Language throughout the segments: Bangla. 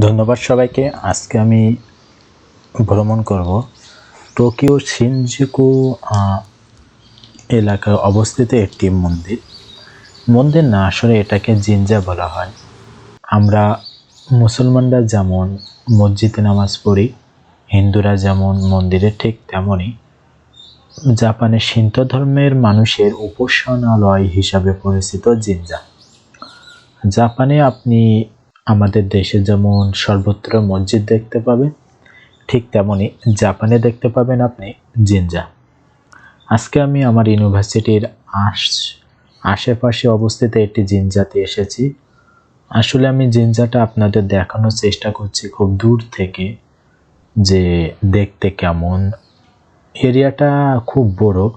ধন্যবাদ সবাইকে। আজকে আমি ভ্রমণ করব টোকিও শিনজুকু আহ, এলাকায় অবস্থিত একটি মন্দির। মন্দির না আসলে এটাকে জিনজা বলা হয়। আমরা মুসলমানরা যেমন মসজিদে নামাজ পড়ি হিন্দুরা যেমন মন্দিরে ঠিক তেমনই। জাপানের সিন্ত ধর্মের মানুষের উপাসনালয় হিসাবে পরিচিত জিনজা। জাপানে আপনি আমাদের দেশে যেমন সর্বত্র মসজিদ দেখতে পাবেন, ঠিক তেমনই জাপানে দেখতে পাবেন আপনি জিনজা। আজকে আমি আমার ইউনিভার্সিটির আশ, আশেপাশে অবস্থিত একটি জিনজাতে এসেছি। আসলে আমি জিনজাটা আপনাদের দেখানোর চেষ্টা করছি খুব দূর থেকে যে দেখতে কেমন। এরিয়াটা খুব বড়,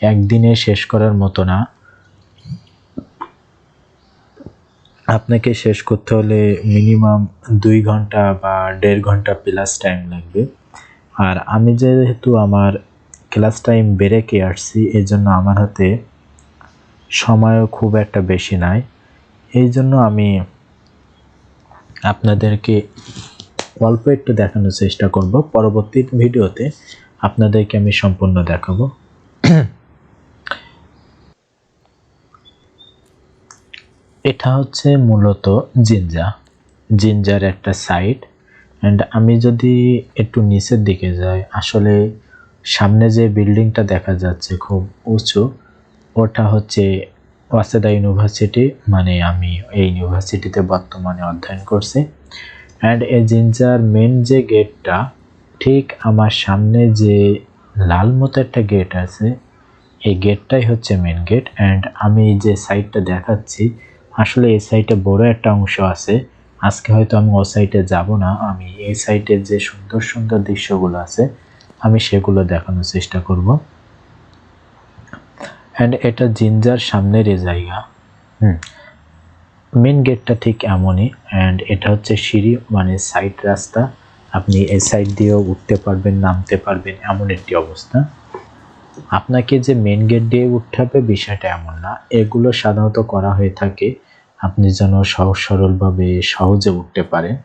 একদিনে শেষ করার মতো না। আপনাকে শেষ করতে হলে মিনিমাম দুই ঘণ্টা বা দেড় ঘণ্টা প্লাস টাইম লাগবে। আর আমি যেহেতু আমার ক্লাস টাইম ব্রেকে আসছি এই জন্য আমার হাতে সময়ও খুব একটা বেশি নাই। এই জন্য আমি আপনাদেরকে অল্প একটু দেখানোর চেষ্টা করব। পরবর্তী ভিডিওতে আপনাদেরকে আমি সম্পূর্ণ দেখাবো। এটা হচ্ছে মূলত জিঞ্জা জিঞ্জার একটা সাইট অ্যান্ড আমি যদি একটু নিচের দিকে যাই, আসলে সামনে যে বিল্ডিংটা দেখা যাচ্ছে খুব উঁচু, ওটা হচ্ছে ওয়াসেদা ইউনিভার্সিটি মানে আমি এই ইউনিভার্সিটিতে বর্তমানে অধ্যয়ন করছি। অ্যান্ড এই জিঞ্জার মেন যে গেটটা ঠিক আমার সামনে যে লাল মতো একটা গেট আছে, এই গেটটাই হচ্ছে মেন গেট অ্যান্ড আমি যে সাইডটা দেখাচ্ছি আসলে এই সাইডে বড় একটা অংশ আছে। আজকে হয়তো আমি ও সাইডে যাব না, আমি এই সাইডের যে সুন্দর সুন্দর দৃশ্যগুলো আছে, আমি সেগুলো দেখানোর চেষ্টা করব। অ্যান্ড এটা জিঞ্জার সামনের এই জায়গা। হুম। মেন গেটটা ঠিক এমনই অ্যান্ড এটা হচ্ছে সিঁড়ি মানে সাইড রাস্তা। আপনি এই সাইড দিয়েও উঠতে পারবেন, নামতে পারবেন, এমন একটি অবস্থা। আপনাকে যে মেন গেট দিয়ে উঠতে হবে বিষয়টা এমন না। এগুলো সাধারণত করা হয়ে থাকে আপনি যেন সহজ সরলভাবে সহজে উঠতে পারেন।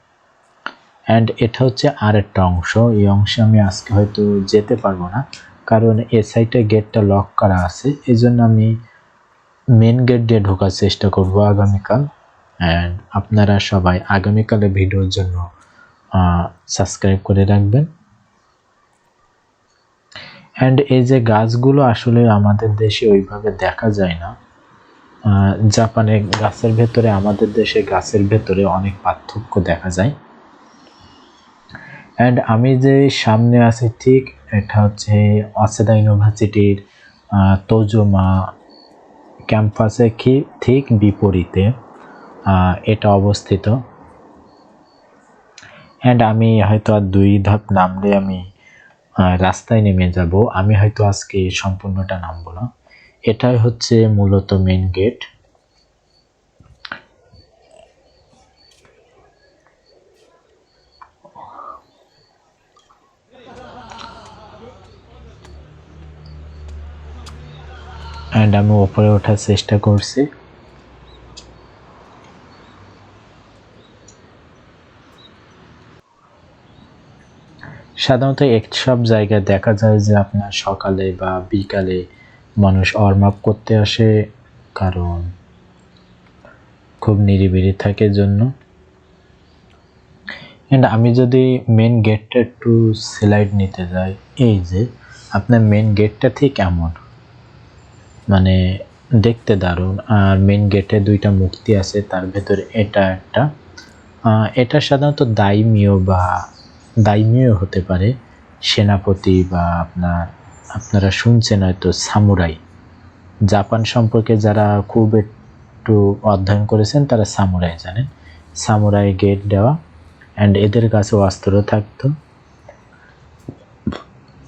অ্যান্ড এটা হচ্ছে আর একটা অংশ। এই অংশে আমি আজকে হয়তো যেতে পারব না, কারণ এ সাইডে গেটটা লক করা আছে। এই জন্য আমি মেন গেট দিয়ে ঢোকার চেষ্টা করব আগামীকাল। অ্যান্ড আপনারা সবাই আগামীকালে ভিডিওর জন্য সাবস্ক্রাইব করে রাখবেন। অ্যান্ড এই যে গাছগুলো আসলে আমাদের দেশে ওইভাবে দেখা যায় না। জাপানে গাছের ভেতরে, আমাদের দেশে গাছের ভেতরে অনেক পার্থক্য দেখা যায়। অ্যান্ড আমি যে সামনে আছি ঠিক, এটা হচ্ছে অসেদা ইউনিভার্সিটির তোজোমা ক্যাম্পাসে কি, ঠিক বিপরীতে এটা অবস্থিত। অ্যান্ড আমি হয়তো আর দুই ধাপ নামলে আমি রাস্তায় নেমে যাব। আমি হয়তো আজকে সম্পূর্ণটা নামবো না। এটাই হচ্ছে মূলত মেন গেট অ্যান্ড আমি ওপরে ওঠার চেষ্টা করছি। সাধারণত এক সব জায়গায় দেখা যায় যে আপনার সকালে বা বিকালে মানুষ ওয়ার্ম আপ করতে আসে কারণ খুব নিরিবিলি থাকে জন্য। অ্যান্ড আমি যদি মেন গেটটা একটু স্লাইড নিতে যাই, এই যে আপনার মেন গেটটা ঠিক এমন। মানে দেখতে দারুণ। আর মেন গেটে দুইটা মূর্তি আছে, তার ভেতরে এটা একটা। এটা সাধারণত দাইমিও বা দাইমিও হতে পারে সেনাপতি বা আপনার আপনারা শুনছেন হয়তো সামুরাই। জাপান সম্পর্কে যারা খুব একটু অধ্যয়ন করেছেন, তারা সামুরাই জানেন। সামুরাই গেট দেওয়া। অ্যান্ড এদের কাছে অস্ত্র থাকতো।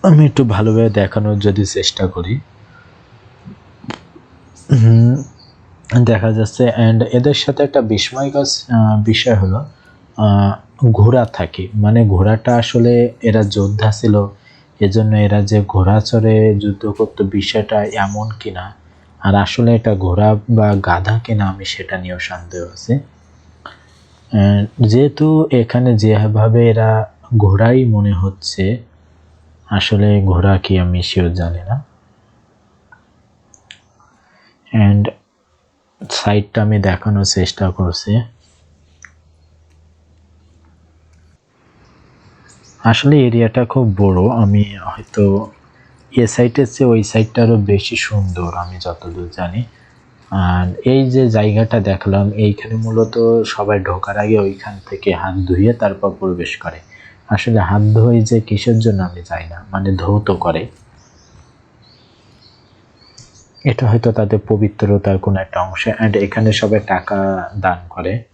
আমি একটু ভালোভাবে দেখানোর যদি চেষ্টা করি। দেখা যাচ্ছে। অ্যান্ড এদের সাথে একটা বিস্ময়কর বিষয় হলো ঘোড়া থাকে। মানে ঘোড়াটা আসলে এরা যোদ্ধা ছিল। এজন্য এরা যে ঘোড়া চড়ে যুদ্ধ করতো বিষয়টা এমন কিনা, আর আসলে এটা ঘোড়া বা গাধা কিনা আমি সেটা নিয়েও সন্দেহ আছে। যেহেতু এখানে যেভাবে এরা ঘোড়াই মনে হচ্ছে, আসলে ঘোড়া কি আমি সেও জানি না। অ্যান্ড সাইডটা আমি দেখানোর চেষ্টা করছি। আসলে এরিয়াটা খুব বড়। আমি হয়তো এ সাইটের চেয়ে ওই সাইডটা আরও বেশি সুন্দর, আমি যতদূর জানি। আর এই যে জায়গাটা দেখলাম, এইখানে মূলত সবাই ঢোকার আগে ওইখান থেকে হাত ধুয়ে তারপর প্রবেশ করে। আসলে হাত ধুয়ে যে কিসের জন্য আমি যাই না মানে ধৌত করে। এটা হয়তো তাদের পবিত্রতার কোনো একটা অংশ। অ্যান্ড এখানে সবাই টাকা দান করে।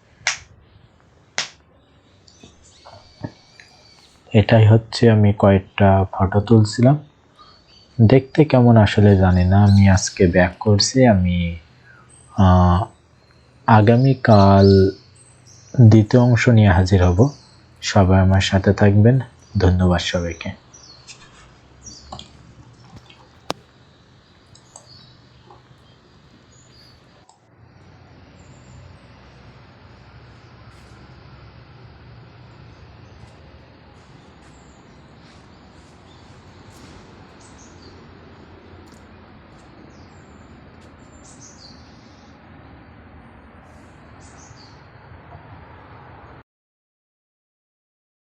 এটাই হচ্ছে আমি কয়েকটা ফটো তুলছিলাম। দেখতে কেমন আসলে জানি না, আমি আজকে ব্যাক করছি, আমি আগামীকাল দ্বিতীয় অংশ নিয়ে হাজির হব। সবাই আমার সাথে থাকবেন। ধন্যবাদ সবাইকে।